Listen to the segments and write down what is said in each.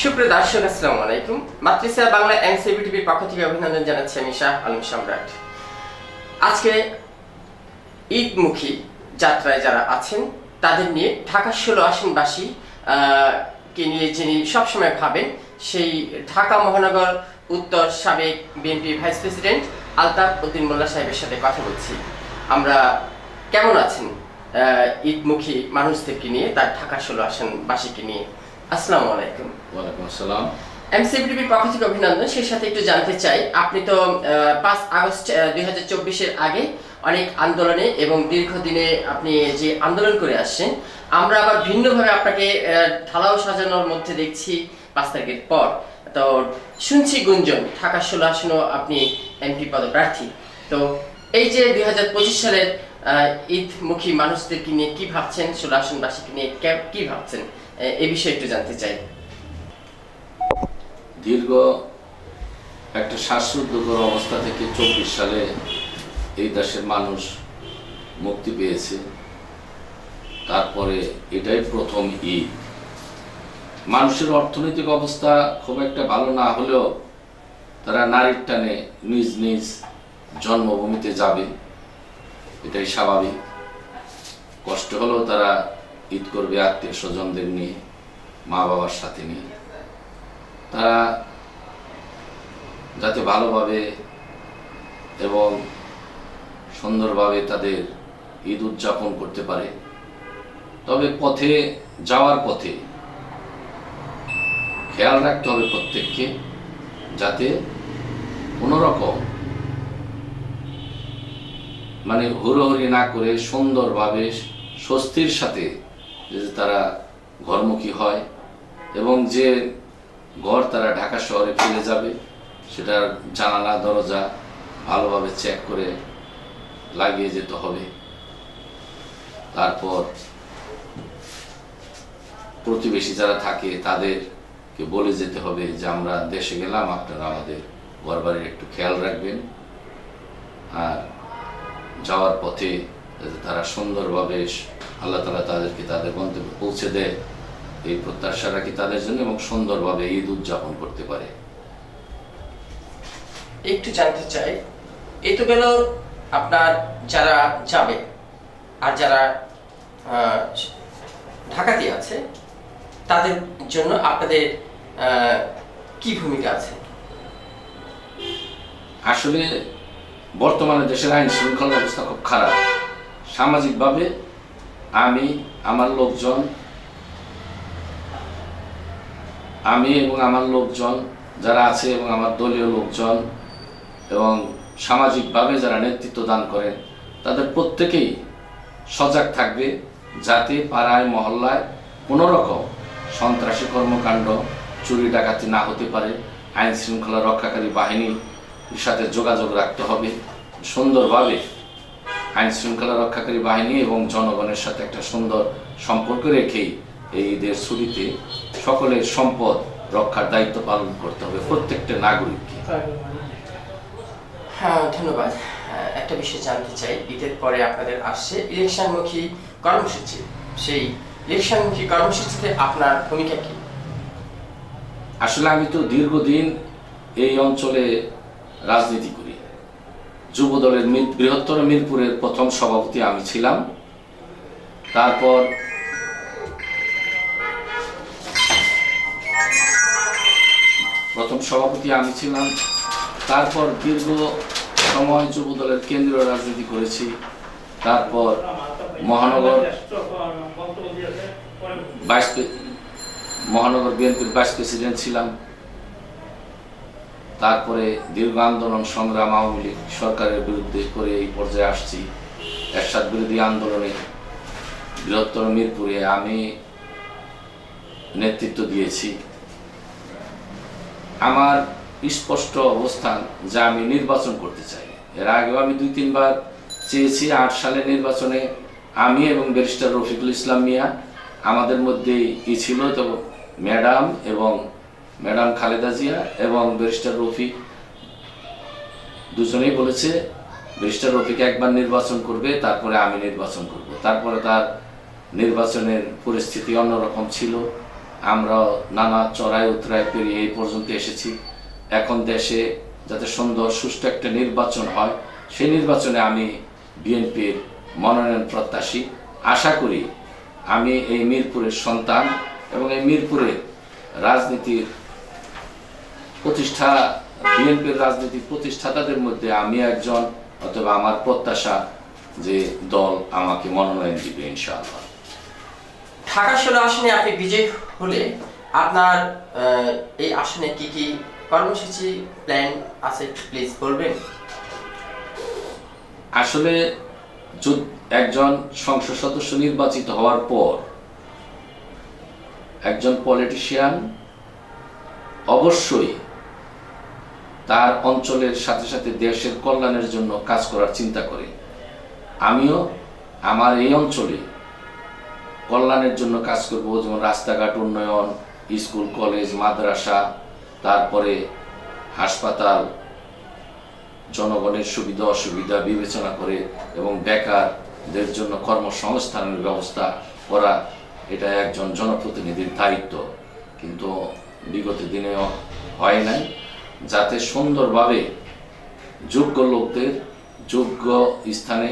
সুপ্রিয় দর্শক, আসসালামু আলাইকুম। মাতৃসা বাংলা এনসিবি টিভির পক্ষ থেকে অভিনন্দন জানাচ্ছি আমি শাহ আলম সম্রাট। আজকে ঈদমুখী যাত্রায় যারা আছেন, তাদের নিয়ে ঢাকা ষোলো আসনবাসী কে নিয়ে যিনি সবসময় ভাবেন, সেই ঢাকা মহানগর উত্তর সাবেক BNP vice president Altaf Uddin Mollah সাহেবের সাথে কথা বলছি। আমরা কেমন আছেন ঈদমুখী মানুষদেরকে নিয়ে, তার ঢাকা ষোলো আসনবাসীকে নিয়ে? আসসালামু আলাইকুম। ওয়ালাইকুম আসসালাম। এমসিপিটিভির পক্ষ থেকে অভিনন্দন সেই সাথে একটু জানতে চাই আপনি তো পাঁচ আগস্ট দুই হাজার চব্বিশের আগে অনেক আন্দোলনে এবং দীর্ঘদিনে আপনি যে আন্দোলন করে আসছেন আমরা আবার ভিন্নভাবে আপনাকে ঢালাও সাজানোর মধ্যে দেখছি পাঁচ তারিখের পর। তো শুনছি গুঞ্জন ঢাকা ষোলো আসনও আপনি এমপি পদপ্রার্থী তো এই যে দুই হাজার পঁচিশ সালের আহ, ঈদমুখী মানুষদেরকে নিয়ে কি ভাবছেন? ষোলো আসনবাসীকে নিয়ে কি ভাবছেন? এই বিষয়ে একটু জানতে চাই। দীর্ঘ একটা শ্বাসরুদ্ধকর অবস্থা থেকে চব্বিশ সালে এই দেশের মানুষ মুক্তি পেয়েছে। তারপরে এটাই প্রথম ঈদ। মানুষের অর্থনৈতিক অবস্থা খুব একটা ভালো না হলেও তারা নারীর টানে নিজ নিজ জন্মভূমিতে যাবে। এটাই স্বাভাবিক। কষ্ট হলেও তারা ঈদ করবে আত্মীয় স্বজনদের নিয়ে, মা বাবার সাথে নিয়ে। তারা যাতে ভালোভাবে এবং সুন্দরভাবে তাদের ঈদ উদযাপন করতে পারে। তবে পথে, যাওয়ার পথে খেয়াল রাখতে হবে প্রত্যেককে যাতে কোনোরকম মানে হুড়োহুড়ি না করে সুন্দরভাবে স্বস্তির সাথে যে তারা ঘরমুখী হয় এবং যে ঘর তারা ঢাকা শহরে ফিরে যাবে, সেটার জানালা, দরজা ভালোভাবে চেক করে লাগিয়ে যেতে হবে। তারপর প্রতিবেশী যারা থাকে, তাদেরকে বলে যেতে হবে যে, আমরা দেশে গেলাম, আপনারা আমাদের ঘরবাড়ির একটু খেয়াল রাখবেন। আর যাওয়ার পথে তারা সুন্দরভাবে আল্লাহ তালা তাদেরকে তাদের গন্তব্যে পৌঁছে দেয় এই প্রত্যাশা রাখি তাদের জন্য এবং সুন্দরভাবে ঈদ উদযাপন করতে পারে। একটু জানতে চাই এই তো গেল আপনার যারা যাবে আর যারা ঢাকাতে আছে তাদের জন্য আপনাদের আহ, কি ভূমিকা আছে? আসলে বর্তমানে দেশের আইন শৃঙ্খলা অবস্থা খুব খারাপ। সামাজিকভাবে আমি, আমার লোকজন, আমি এবং আমার লোকজন, যারা আছে এবং আমার দলীয় লোকজন এবং সামাজিকভাবে যারা নেতৃত্ব দান করেন, তাদের প্রত্যেকেই সজাগ থাকবে যাতে পাড়ায়, মহল্লায় কোনো রকম সন্ত্রাসী কর্মকাণ্ড, চুরি ডাকাতি না হতে পারে। আইন শৃঙ্খলা রক্ষাকারী বাহিনীর সাথে যোগাযোগ রাখতে হবে। সুন্দরভাবে আইন শৃঙ্খলা রক্ষাকারী বাহিনী এবং জনগণের সাথে একটা সুন্দর সম্পর্ক রেখেই এই ঈদের ছুটিতে সকলের সম্পদ রক্ষার দায়িত্ব পালন করতে হবে প্রত্যেকটা নাগরিককে। হ্যাঁ ধন্যবাদ। একটা বিষয় জানতে চাই। ঈদের পরে আপনাদের আসছে ইলেকশনমুখী কর্মসূচি। সেই ইলেকশনমুখী কর্মসূচিতে আপনার ভূমিকা কি? আসলে আমি তো দীর্ঘদিন এই অঞ্চলে রাজনীতি করি। যুব দলের মির- বৃহত্তর মিরপুরের প্রথম সভাপতি আমি ছিলাম। তারপর প্রথম সভাপতি আমি ছিলাম। তারপর দীর্ঘ সময় যুব দলের কেন্দ্রীয় রাজনীতি করেছি। তারপর মহানগর প্রে- মহানগর বিএনপির ভাইস প্রেসিডেন্ট ছিলাম। তারপরে দীর্ঘ আন্দোলন সংগ্রাম আওয়ামী লীগ সরকারের বিরুদ্ধে করে এই পর্যায়ে আসছি। এরশাদ বিরোধী আন্দোলনে বৃহত্তর মিরপুরে আমি নেতৃত্ব দিয়েছি। আমার স্পষ্ট অবস্থান যে আমি নির্বাচন করতে চাই। এর আগেও আমি দুই তিনবার চেয়েছি, আট সালে নির্বাচনে আমি এবং ব্যারিস্টার রফিকুল ইসলাম মিয়া আমাদের মধ্যে কি ছিল, তো ম্যাডাম এবং ম্যাডাম খালেদা জিয়া এবং ব্যারিস্টার রফিক দুজনেই বলেছে, ব্যারিস্টার রফিক একবার নির্বাচন করবে, তারপরে আমি নির্বাচন করব। তারপরে তার নির্বাচনের পরিস্থিতি অন্যরকম ছিল। আমরা নানা চড়াই উতরাই পেরিয়ে এই পর্যন্ত এসেছি। এখন দেশে যাতে সুন্দর, সুষ্ঠু একটা নির্বাচন হয়, সেই নির্বাচনে আমি বিএনপির মনোনয়ন প্রত্যাশী। আশা করি আমি এই মিরপুরের সন্তান এবং এই মিরপুরের রাজনীতির প্রতিষ্ঠা বিএনপির রাজনীতির প্রতিষ্ঠাতাদের মধ্যে আমি একজন অথবা আমার প্রত্যাশা যে দল আমাকে মনোনয়ন দিবে ইনশাআল্লাহ। ঢাকা ষোলো আসনে আপনি বিজয়ী হলে আপনার এই আসনে কি কি কর্মসূচি প্ল্যান আছে প্লিজ বলবেন? আসলে একজন সংসদ সদস্য নির্বাচিত হওয়ার পর একজন পলিটিশিয়ান অবশ্যই তার অঞ্চলের সাথে সাথে দেশের কল্যাণের জন্য কাজ করার চিন্তা করে। আমিও আমার এই অঞ্চলে কল্যাণের জন্য কাজ করব, যেমন রাস্তাঘাট উন্নয়ন, স্কুল, কলেজ, মাদ্রাসা, তারপরে হাসপাতাল, জনগণের সুবিধা, অসুবিধা বিবেচনা করে এবং বেকারদের জন্য কর্মসংস্থানের ব্যবস্থা করা এটা একজন জনপ্রতিনিধির দায়িত্ব। কিন্তু বিগত দিনে হয় নাই। যাতে সুন্দরভাবে যোগ্য লোকদের যোগ্য স্থানে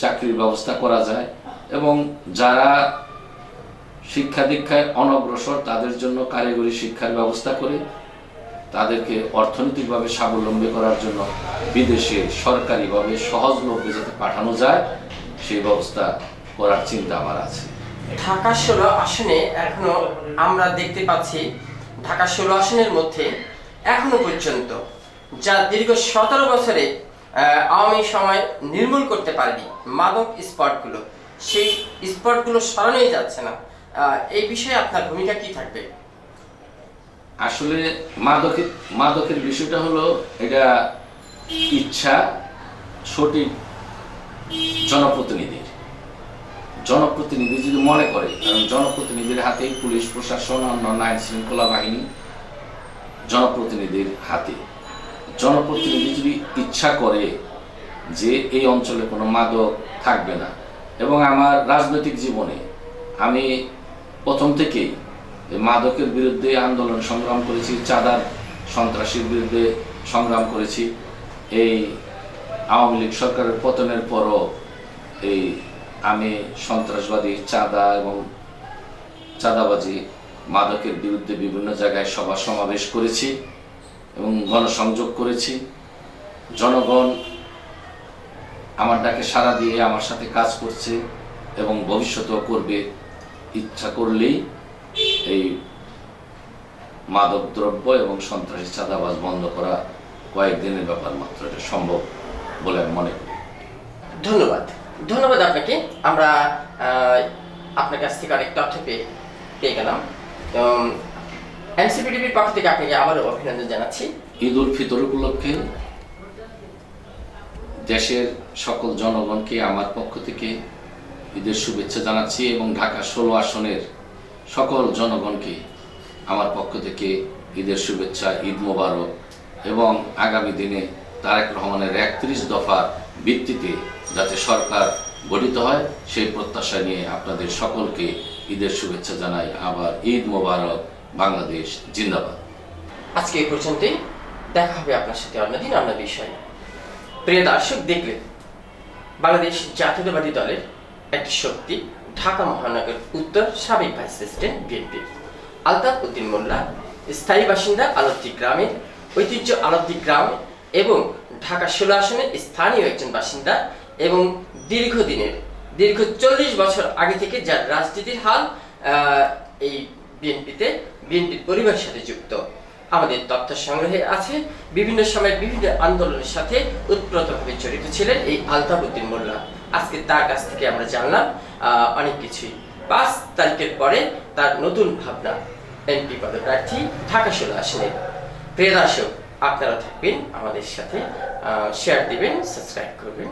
চাকরির ব্যবস্থা করা যায় এবং যারা শিক্ষা দীক্ষায় অনগ্রসর, তাদের জন্য কারিগরি শিক্ষার ব্যবস্থা করে তাদেরকে অর্থনৈতিকভাবে স্বাবলম্বী করার জন্য বিদেশে সরকারিভাবে সহজলভ্যে যাতে পাঠানো যায়, সেই ব্যবস্থা করার চিন্তা আমার আছে। ঢাকা ষোলো আসনে এখনও আমরা দেখতে পাচ্ছি, ঢাকা ষোলো আসনের মধ্যে এখনও পর্যন্ত, যা দীর্ঘ সতেরো বছরে আওয়ামী সময় নির্মূল করতে পারেনি মাদক স্পটগুলো। সেই স্পটগুলো সরানোই যাচ্ছে না। এই বিষয়ে আপনার ভূমিকা কি থাকবে? আসলে মাদকের মাদকের বিষয়টা হলো, এটা ইচ্ছা, সঠিক জনপ্রতিনিধির। জনপ্রতিনিধি যদি মনে করে, কারণ জনপ্রতিনিধির হাতেই পুলিশ, প্রশাসন, অন্যান্য আইন শৃঙ্খলা বাহিনী জনপ্রতিনিধির হাতে। জনপ্রতিনিধি যদি ইচ্ছা করে যে এই অঞ্চলে কোনো মাদক থাকবে না, এবং আমার রাজনৈতিক জীবনে আমি প্রথম থেকেই মাদকের বিরুদ্ধে আন্দোলন সংগ্রাম করেছি, চাঁদার সন্ত্রাসীর বিরুদ্ধে সংগ্রাম করেছি, এই আওয়ামী লীগ সরকারের পতনের পরও এই আমি সন্ত্রাসবাদী, চাঁদা এবং চাঁদাবাজি মাদকের বিরুদ্ধে বিভিন্ন জায়গায় সভা সমাবেশ করেছি এবং গণসংযোগ করেছি। জনগণ আমার ডাকে সাড়া দিয়ে আমার সাথে কাজ করছে এবং ভবিষ্যতেও করবে ইচ্ছা করলেই এই মাদক দ্রব্য এবং সন্ত্রাসী চাঁদাবাজ বন্ধ করা কয়েকদিনের ব্যাপার মাত্র। এটা সম্ভব বলে আমি মনে করি। ধন্যবাদ। ধন্যবাদ আপনাকে। আমরা আপনার কাছ থেকে অনেক তথ্য পেয়ে পেয়ে গেলাম। এনসিপিটিভির পক্ষ থেকে আপনাকে আবারও অভিনন্দন জানাচ্ছি। ঈদ উল ফিতর উপলক্ষে দেশের সকল জনগণকে আমার পক্ষ থেকে ঈদের শুভেচ্ছা জানাচ্ছি এবং ঢাকা ষোলো আসনের সকল জনগণকে আমার পক্ষ থেকে ঈদের শুভেচ্ছা, ঈদ মোবারক এবং আগামী দিনে তারেক রহমানের একত্রিশ দফার ভিত্তিতে যাতে সরকার গঠিত হয়, সেই প্রত্যাশা নিয়ে আপনাদের সকলকে ঈদের শুভেচ্ছা জানাই আবার ঈদ মোবারক, বাংলাদেশ জিন্দাবাদ। আজকে এই পর্যন্তই, দেখা হবে আপনার সাথে অন্যদিন অন্য বিষয়ে প্রিয় দর্শক, দেখলেন, বাংলাদেশ জাতীয়তাবাদী দলের একটি শক্তি ঢাকা মহানগর উত্তর সাবেক vice president BNP. Altaf Uddin Mollah, স্থায়ী বাসিন্দা আলদ্দি গ্রামের ঐতিহ্য আলদ্দি গ্রাম এবং ঢাকা ষোলো আসনের স্থানীয় একজন বাসিন্দা এবং দীর্ঘদিনের দীর্ঘ চল্লিশ বছর আগে থেকে যার রাজনীতির হাল এই বিএনপিতে, বিএনপির পরিবারের সাথে যুক্ত। আমাদের তথ্য সংগ্রহে আছে, বিভিন্ন সময় বিভিন্ন আন্দোলনের সাথে উৎপ্রতভাবে জড়িত ছিলেন এই আলতাবুদ্দিন মোল্লা। আজকে তার কাছ থেকে আমরা জানলাম অনেক কিছুই। পাঁচ তারিখের পরে তার নতুন ভাবনা, এমপি পদপ্রার্থী ঢাকা ষোলো আসনে। প্রিয় দর্শক, আপনারা থাকবেন আমাদের সাথে শেয়ার দিবেন সাবস্ক্রাইব করবেন।